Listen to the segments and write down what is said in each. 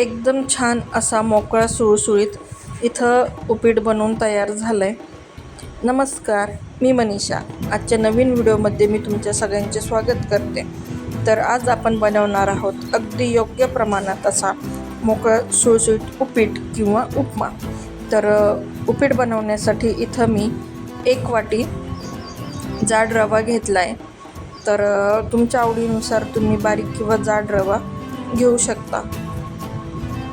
एकदम छान असा मोकळा सुळसुळीत इथं उपीट बनवून तयार झालं आहे नमस्कार मी मनीषा. आजच्या नवीन व्हिडिओमध्ये मी तुमच्या सगळ्यांचे स्वागत करते. तर आज आपण बनवणार आहोत अगदी योग्य प्रमाणात असा मोकळा सुळसुळीत उपीट किंवा उपमा. तर उपीट बनवण्यासाठी इथं मी एक वाटी जाड रवा घेतला आहे तर तुमच्या आवडीनुसार तुम्ही बारीक किंवा जाड रवा घेऊ शकता.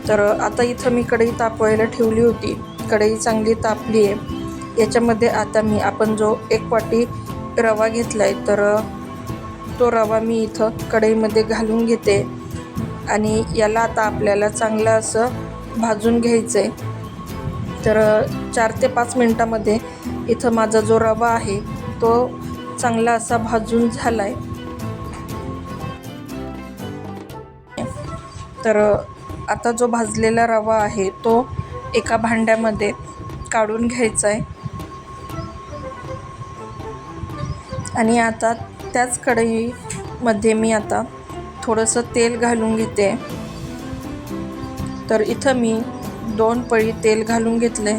तर आता इथं मी कढई तापवायला ठेवली होती. कढई चांगली तापली आहे. याच्यामध्ये आता मी आपण जो एक वाटी रवा घेतला आहे तर तो रवा मी इथं कढईमध्ये घालून घेते. आणि याला आता आपल्याला चांगलं असं भाजून घ्यायचं आहे तर चार ते पाच मिनटामध्ये इथं माझा जो रवा आहे तो चांगला असा भाजून झाला आहे तर आता जो भाजलेला रवा आहे तो एका भांड्यामध्ये काढून घ्यायचा आहे. आणि आता त्याच कढईमध्ये मी आता थोडंसं तेल घालून घेते. तर इथं मी दोन पळी तेल घालून घेतले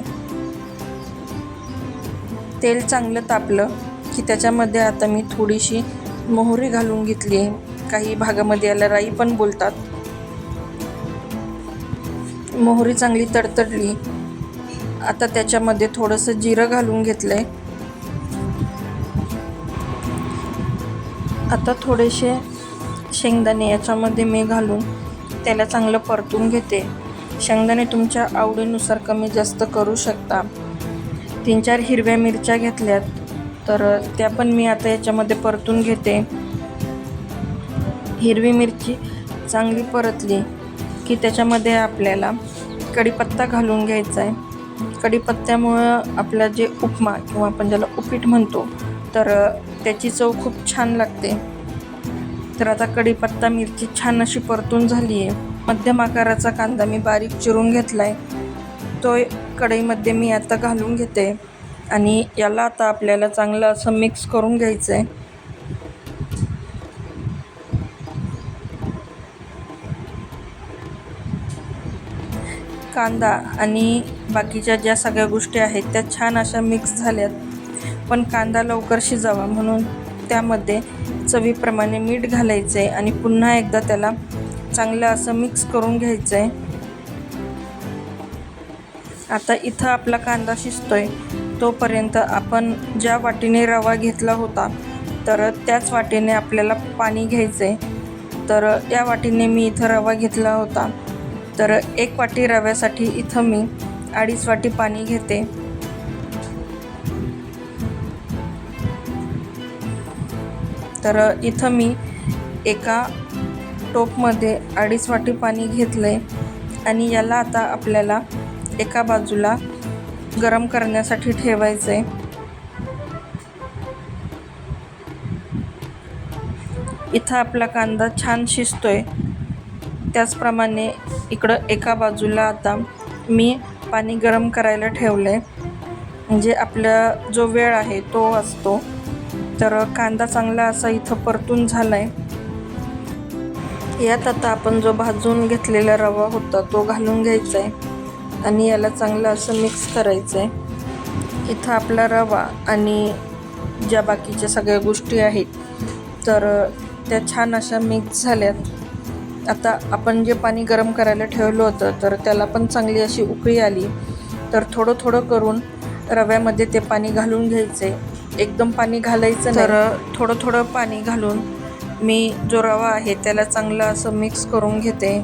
तेल चांगलं तापलं की त्याच्यामध्ये आता मी थोडीशी मोहरी घालून घेतली आहे. काही भागामध्ये याला राई पण बोलतात. मोहरी चांगली तडतडली. आता त्याच्यामध्ये थोडंसं जिरं घालून घेतलं आहे आता थोडेसे शेंगदाणे याच्यामध्ये मी घालून त्याला चांगलं परतून घेते. शेंगदाणे तुमच्या आवडीनुसार कमी जास्त करू शकता. तीन चार हिरव्या मिरच्या घेतल्यात तर त्या पण मी आता याच्यामध्ये परतून घेते. हिरवी मिरची चांगली परतली. की त्याच्यामध्ये आपल्याला कढीपत्ता घालून घ्यायचा आहे. कढीपत्त्यामुळं आपला जे उपमा किंवा आपण ज्याला उपीट म्हणतो तर त्याची चव खूप छान लागते. तर आता कढीपत्ता मिरची छान अशी परतून झाली आहे मध्यम आकाराचा कांदा मी बारीक चिरून घेतला आहे तो कढईमध्ये मी आता घालून घेते. आणि याला आता आपल्याला चांगलं असं मिक्स करून घ्यायचं आहे कांदा आणि बाकीच्या ज्या सगळ्या गोष्टी आहेत त्या छान अशा मिक्स झाल्यात. पण कांदा लवकर शिजावा म्हणून त्यामध्ये चवीप्रमाणे मीठ घालायचं आहे आणि पुन्हा एकदा त्याला चांगलं असं मिक्स करून घ्यायचं आहे आता इथं आपला कांदा शिजतोय. तोपर्यंत आपण ज्या वाटीने रवा घेतला होता तर त्याच वाटीने आपल्याला पाणी घ्यायचं आहे तर या वाटीने मी इथं रवा घेतला होता. तर एक वाटी रव्यासाठी इथं मी अडीच वाटी पाणी घेते. तर इथं मी एका टोपमध्ये अडीच वाटी पाणी घेतलं आहे आणि याला आता आपल्याला एका बाजूला गरम करण्यासाठी ठेवायचं आहे इथं आपला कांदा छान शिजतोय. त्याचप्रमाणे इकडं एका बाजूला आता मी पाणी गरम करायला ठेवलं आहे म्हणजे आपला जो वेळ आहे तो असतो. तर कांदा चांगला असा इथं परतून झाला आहे यात आता आपण जो भाजून घेतलेला रवा होता तो घालून घ्यायचा आहे आणि याला चांगलं असं मिक्स करायचं आहे इथं आपला रवा आणि ज्या बाकीच्या सगळ्या गोष्टी आहेत तर त्या छान अशा मिक्स झाल्यात. आता आपण जे पाणी गरम करायला ठेवलं होतं तर त्याला पण चांगली अशी उकळी आली. तर थोडं थोडं करून रव्यामध्ये ते पाणी घालून घ्यायचे. एकदम पाणी घालायचं तर थोडं थोडं पाणी घालून मी जो रवा आहे त्याला चांगलं असं मिक्स करून घेते.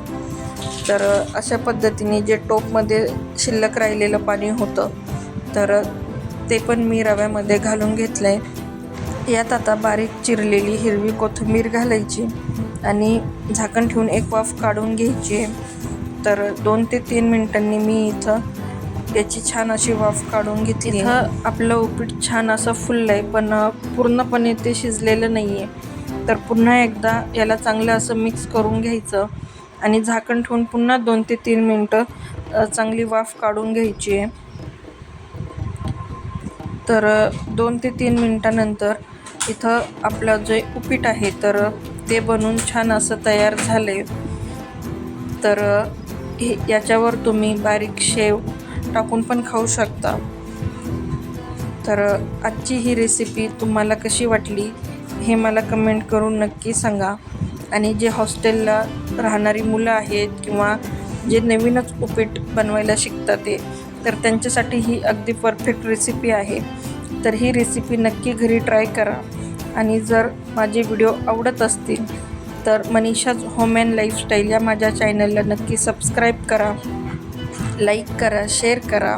तर अशा पद्धतीने जे टोपमध्ये शिल्लक राहिलेलं पाणी होतं तर ते पण मी रव्यामध्ये घालून घेतलं आहे यात आता बारीक चिरलेली हिरवी कोथिंबीर घालायची. आणि झाकण ठेवून एक वाफ काढून घ्यायची आहे. तर दोन ते तीन मिनटांनी मी इथं याची छान अशी वाफ काढून घेतली इथं आपलं उपीट छान असं फुललं आहे पण पूर्णपणे ते शिजलेलं नाही आहे तर पुन्हा एकदा याला चांगलं असं मिक्स करून घ्यायचं आणि झाकण ठेवून पुन्हा दोन ते तीन मिनटं चांगली वाफ काढून घ्यायची आहे. तर दोन ते तीन मिनटानंतर इथं आपलं जे उपीट आहे तर ते बनून छान असं तयार झाले. तर हे याच्यावर तुम्ही बारीक शेव टाकून पण खाऊ शकता. तर आजची ही रेसिपी तुम्हाला कशी वाटली हे मला कमेंट करून नक्की सांगा. आणि जे हॉस्टेलला राहणारी मुलं आहेत किंवा जे नवीनच उपीट बनवायला शिकतात ते तर त्यांच्यासाठी ही अगदी परफेक्ट रेसिपी आहे. तर ही रेसिपी नक्की घरी ट्राय करा. आणि जर माझे व्हिडिओ आवडत असतील तर मनीषाज होम अँड लाईफस्टाईल या माझ्या चॅनलला नक्की सबस्क्राईब करा लाईक करा शेअर करा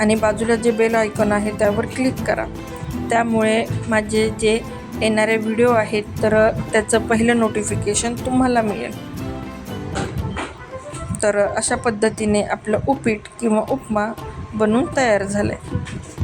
आणि बाजूला जे बेल आयकॉन आहे त्यावर क्लिक करा. त्यामुळे माझे जे येणारे व्हिडिओ आहेत तर त्याचं पहिलं नोटिफिकेशन तुम्हाला मिळेल. तर अशा पद्धतीने आपलं उपीट किंवा उपमा बनून तयार झालं आहे